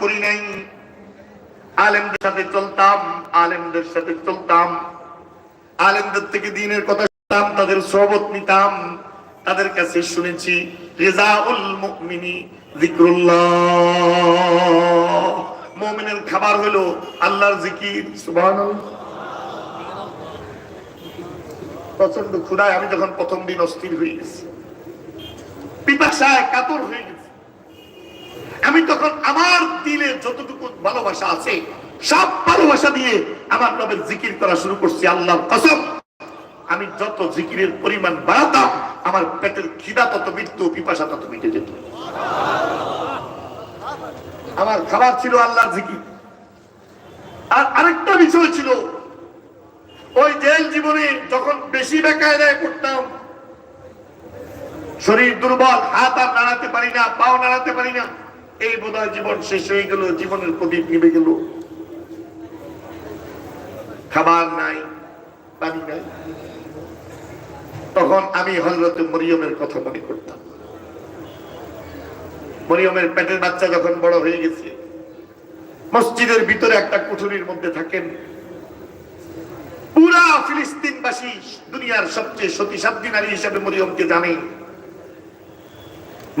করি নাই। আলেমদের সাথে চলতাম, আলেমদের সাথে চলতাম। আলেমদের থেকে দিনের কথা শুনতাম, তাদের নিতাম। তাদের কাছে শুনেছি, রেজাউল মুমিনের খাবার হলো আল্লাহর জিকির। সুবহানাল্লাহ। প্রচণ্ড ক্ষুদায় আমি যখন প্রথম দিন অস্থির হয়ে গেছি। পিপাসায় কাতর হয়ে গেছি। আমি তখন আমার দিলে যতটুকু ভালোবাসা আছে, সব ভালোবাসা দিয়ে আমার নবের জিকির করা শুরু করছি, আল্লাহর কসম। আমি যত জিকিরের পরিমাণ বাড়াতাম, আমার পেটের খিদা তত মৃত্যু পিপাসা তত মিটে যেত। আমার খাবার ছিল আল্লাহর জিকির। আর আরেকটা বিষয় ছিল, ওই জেল জীবনে যখন বেশি বেকায়দায় করতাম শরীর দুর্বল, হাত আর নাড়াতে পারি না, পাও নাড়াতে পারি না এই বোধহয় জীবন শেষ হয়ে গেল, জীবনের প্রদীপ নিভে গেল। খাবার নাই, পানি নাই। তখন আমি হজরত মরিয়মের কথা মনে করতাম। মরিয়মের পেটের বাচ্চা যখন বড় হয়ে গেছে, মসজিদের ভিতরে একটা কুঠুরির মধ্যে থাকেন। পুরা ফিলিস্তিনবাসী দুনিয়ার সবচেয়ে সতী সতীসাধ্যী নারী হিসেবে মরিয়মকে জানে।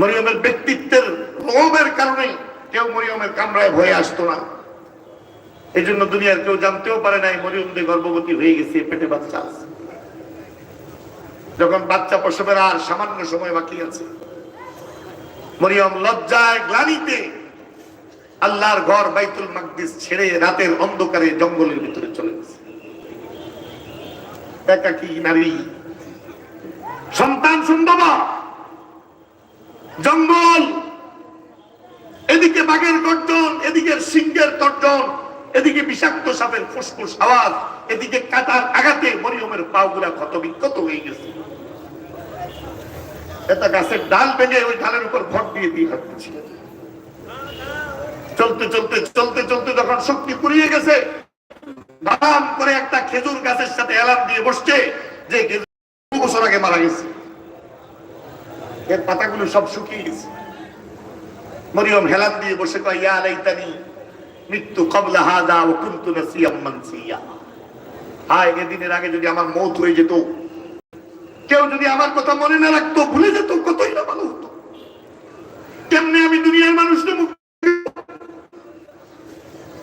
মরিয়মের ব্যক্তিত্বের রোমের কারণে কেউ মরিয়মের কামরায় ভয়ে আসতো না। এই জন্য দুনিয়ার কেউ জানতেও পারে নাই মরিয়ম যে গর্ভবতী হয়ে গেছে পেটে বাচ্চা আছে। যখন বাচ্চা প্রসবের আর সামান্য সময় বাকি আছে, মরিয়ম লজ্জায় গ্লানিতে আল্লাহর ঘর বাইতুল মাকদিস ছেড়ে রাতের অন্ধকারে জঙ্গলের ভিতরে চলে গেছে। একাকি নারী, সন্তান সুন্দর জঙ্গল। এদিকে বাঘের গর্জন, এদিকে সিংহের তর্জন, এদিকে বিষাক্ত সাপের ফুসফুস আওয়াজ, এদিকে কাটার আঘাতে মরিয়মের পাগুলা ক্ষত বিক্ষত হয়ে গেছে। এটা গাছের ডাল ভেঙে ওই ডালের উপর ভর দিয়ে দিয়ে হাঁটতেছিল চলতে চলতে চলতে চলতে যখন শক্তি কুড়িয়ে গেছে দাম করে একটা খেজুর গাছের সাথে অ্যালার্ম দিয়ে বসছে, যে খেজুর বছর আগে মারা গেছে। এর পাতাগুলো সব শুকিয়ে গেছে। মরিয়ম হেলান দিয়ে বসে কয়, ইয়া লাইতানি, মৃত্যু কবলা হাদা ও কুনতু হায়, এদিনের আগে যদি আমার মৌত হয়ে যেত, কেউ যদি আমার কথা মনে না রাখতো, ভুলে যেত, কতই না ভালো হতো। কেমনে আমি দুনিয়ার মানুষকে দিব?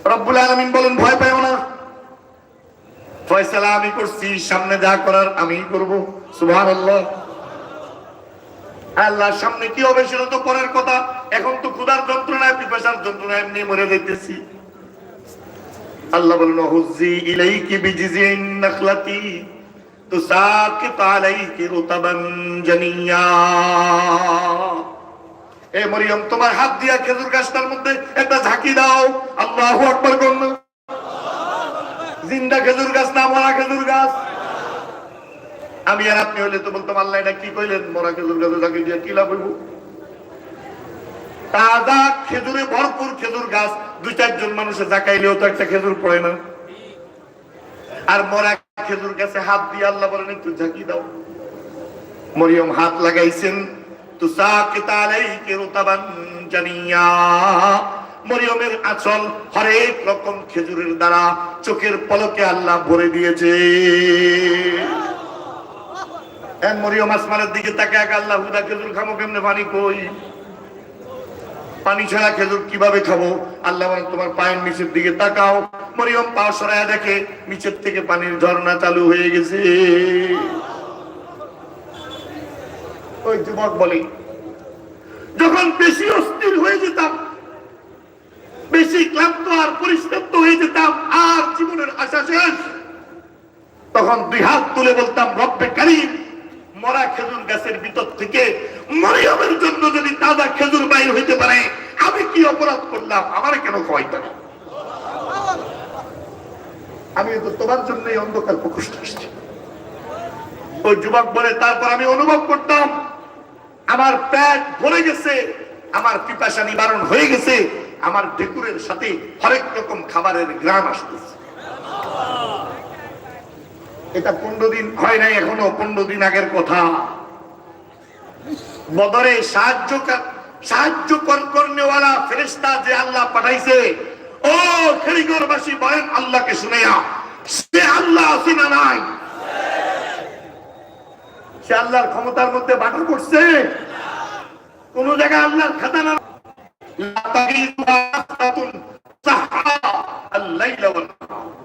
রব্বুল আলামিন বলেন, ভয় পাইও না। ফয়সালা আমি করছি, সামনে যা করার আমি করব। সুবহানাল্লাহ। আল্লাহর সামনে কি হবে সেটা তো পরের কথা। এখন তো ক্ষুধার যন্ত্রণায়, পিপাসার যন্ত্রণায় এমনি মরে যাইতেছি। আল্লাহ হুজি ইলাইকি নাখলাতি তুসাকিত আলাইকি রুতাবান জানিয়া। এ মরিয়ম, তোমার হাত দিয়া খেজুর গাছটার মধ্যে একটা ঝাঁকি দাও। আল্লাহু আকবার জিন্দা খেজুর গাছ না, মরা খেজুর গাছ। আমি আর আপনি হইলে তো বলতাম, আল্লাহ, এটা কি কইলেন? মরা খেজুর গাছে ঝাঁকি দিয়ে কি লাভ তাজা খেজুরে ভরপুর খেজুর গাছ, দুই চারজন মানুষে জাকাইলেও তো একটা খেজুর পড়ে না। আর মরা খেজুর গাছে হাত দিয়ে আল্লাহ বলেন, একটু ঝাঁকি দাও। মরিয়ম হাত লাগাইছেন তুসাকিত আলাইকি রুতাবান জানিয়া। মরিয়মের আঁচল হরেক রকম খেজুরের দ্বারা চোখের পলকে আল্লাহ ভরে দিয়েছে। এক মরিয়ম আসমানের দিকে তাকে এক আল্লাহ হুদা খেজুর কেমনে পানি কই? পানি ছাড়া খেজুর কীভাবে খাব? আল্লাহ তোমার পায়ের নিচের দিকে তাকাও। মরিয়ম পা সরায়া দেখে, নিচের থেকে পানির ঝর্ণা চালু হয়ে গেছে। ওই যুবক বলে, যখন বেশি অস্থির হয়ে যেতাম, বেশি ক্লান্ত আর পরিশ্রান্ত হয়ে যেতাম, আর জীবনের আশা শেষ। তখন দুই হাত তুলে বলতাম, রব্বে কারিম মরা খেজুর গাছের ভিতর থেকে মরিয়মের জন্য যদি তাজা খেজুর বাইর হইতে পারে, আমি কি অপরাধ করলাম? আমার কেন খাওয়াইতে না আমি তো তোমার জন্য এই অন্ধকার প্রকোষ্ঠ এসেছি ওই যুবক বলে, তারপর আমি অনুভব করতাম, আমার প্যাট ভরে গেছে, আমার পিপাসা নিবারণ হয়ে গেছে, আমার ঢেকুরের সাথে হরেক রকম খাবারের গ্রাম আসতেছে। এটা পনেরো দিন হয় নাই, এখনও পনেরো দিন আগের কথা। বদরে সাহায্য সাহায্য কর- করনেওয়ালা ফেরেশতা যে আল্লাহ পাঠাইছে, ও খেরিগরবাসী বলেন আল্লাহকে শুনেয়া সে আল্লাহ আছে না নাই? সে আল্লাহর ক্ষমতার মধ্যে বাটর করছে? কোন জায়গায় আল্লাহর খাতানা লা তাগীযু আফতাতুন সাহা আল-লাইলা ওয়ান নাহার।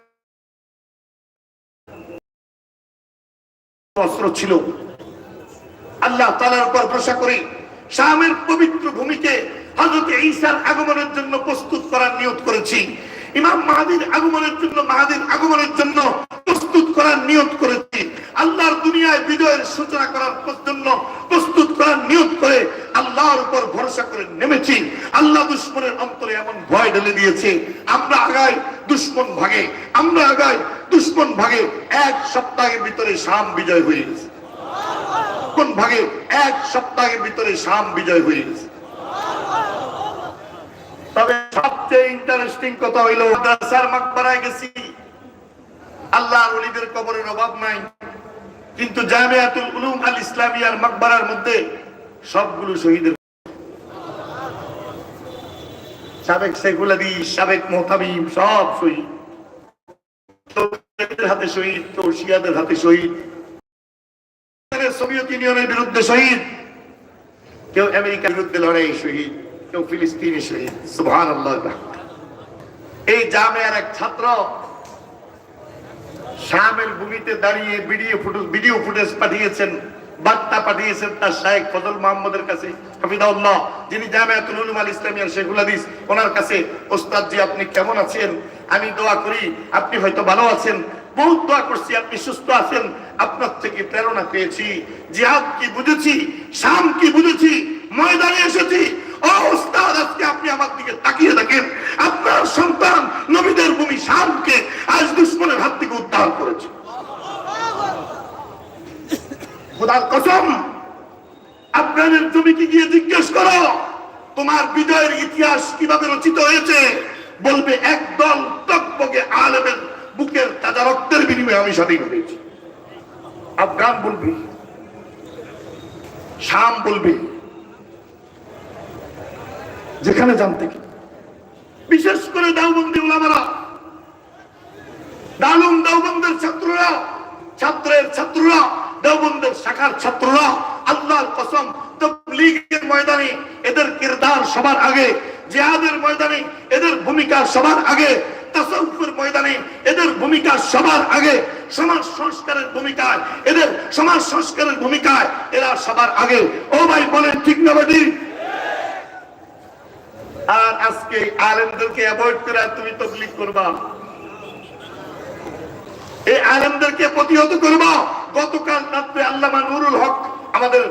অস্ত্র ছিল। আল্লাহ তালার উপর ভরসা করে শামের পবিত্র ভূমিকে হজরত ঈসার আগমনের জন্য প্রস্তুত করার নিয়ত করেছি। ইমাম মাহাদির আগমনের জন্য, মাহাদির আগমনের জন্য প্রস্তুত করার নিয়ত করেছি। আল্লাহর দুনিয়ায় বিজয়ের সূচনা করার জন্য প্রস্তুত করার নিয়ত করে আল্লাহর উপর ভরসা করে নেমেছি। আল্লাহ দুশ্মনের অন্তরে এমন ভয় ঢেলে দিয়েছে, আমরা আগাই দুশ্মন ভাগে, আমরা আগাই দুশ্মন ভাগে, এক সপ্তাহের ভিতরে শাম বিজয় হয়ে গেছে। কোন ভাগে? এক সপ্তাহের ভিতরে শাম বিজয় হয়ে গেছে। তবে সবচেয়ে ইন্টারেস্টিং কথা হইল মাকবারায় গেছি। আল্লাহ অলিদের কবরের অভাব নাই। কিন্তু জামিয়াতুল উলুম আল ইসলামিয়ার মাকবারার মধ্যে সবগুলো শহীদের সাবেক শেখুল সাবেক মোহতামিম, সব শহীদ। হাতে শহীদ সোভিয়েত বিরুদ্ধে শহীদ। কেউ আমেরিকার লড়াই শহীদ, কেউ ফিলিস্তিনি শহীদ। এই জামের এক ছাত্র শামের ভূমিতে দাঁড়িয়ে ভিডিও ফুটেজ ভিডিও ফুটেজ পাঠিয়েছেন, বার্তা পাঠিয়েছেন তার শাহেক ফজল মোহাম্মদের কাছে হাফিদাউল্লাহ যিনি জামিয়াতুল উলুম ইসলামিয়ার শেখুল হাদিস, ওনার কাছে, ওস্তাদ জি, আপনি কেমন আছেন? আমি দোয়া করি, আপনি হয়তো ভালো আছেন। বহুত দোয়া করছি, আপনি সুস্থ আছেন। আপনার থেকে প্রেরণা পেয়েছি। জিহাদ কি বুঝেছি? শাম কি বুঝেছি? ময়দানে এসেছি। ও আজকে আপনি আমার দিকে তাকিয়ে দেখেন, আপনার সন্তান নবীদের ভূমি শামকে আজ দুশ্মনের হাত থেকে উদ্ধার করেছে। খোদার কসম, আপনাদের জমিকে গিয়ে জিজ্ঞেস করো? তোমার বিজয়ের ইতিহাস কীভাবে রচিত হয়েছে? বলবে, একদল টকবগে আলেমের বুকের তাজা রক্তের বিনিময়ে আমি স্বাধীন হয়েছি। আফগান বলবে, শাম বলবে যেখানে জানতে কি বিশেষ করে দাওবন্দি ওলামারা। দালুম দেওবন্দের ছাত্ররা, ছাত্রের ছাত্ররা, দেওবন্দের শাখার ছাত্ররা, আল্লাহর কসম, তবলিগের ময়দানে এদের কিরদার সবার আগে, জিহাদের ময়দানে এদের ভূমিকা সবার আগে, তাসাউফের ময়দানে এদের ভূমিকা সবার আগে, সমাজ সংস্কারের ভূমিকায়, এদের সমাজ সংস্কারের ভূমিকায় এরা সবার আগে। ও ভাই, বলেন ঠিক না আর আজকে আলেমদেরকে অ্যাভয়েড করে তুমি তবলিগ করবা। এই আলেমদেরকে প্রতিহত করব। গতকাল রাত্রে আল্লামা নুরুল হক আমাদের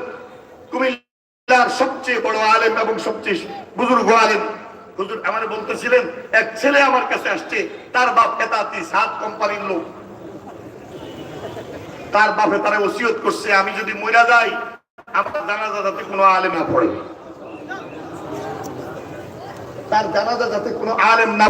কুমিল্লার সবচেয়ে বড় আলেম এবং সবচেয়ে বুজুর্গ আলেম। হুজুর আমার বলতেছিলেন, এক ছেলে আমার কাছে আসছে, তার বাপ এতাতি, সাত কোম্পানির লোক। তার বাপে তারা ওসিয়ত করছে, আমি যদি মইরা যাই, আমার জানাজা যাতে কোনো আলেম পড়ে। তার জানাজা যাতে কোনো আলেম না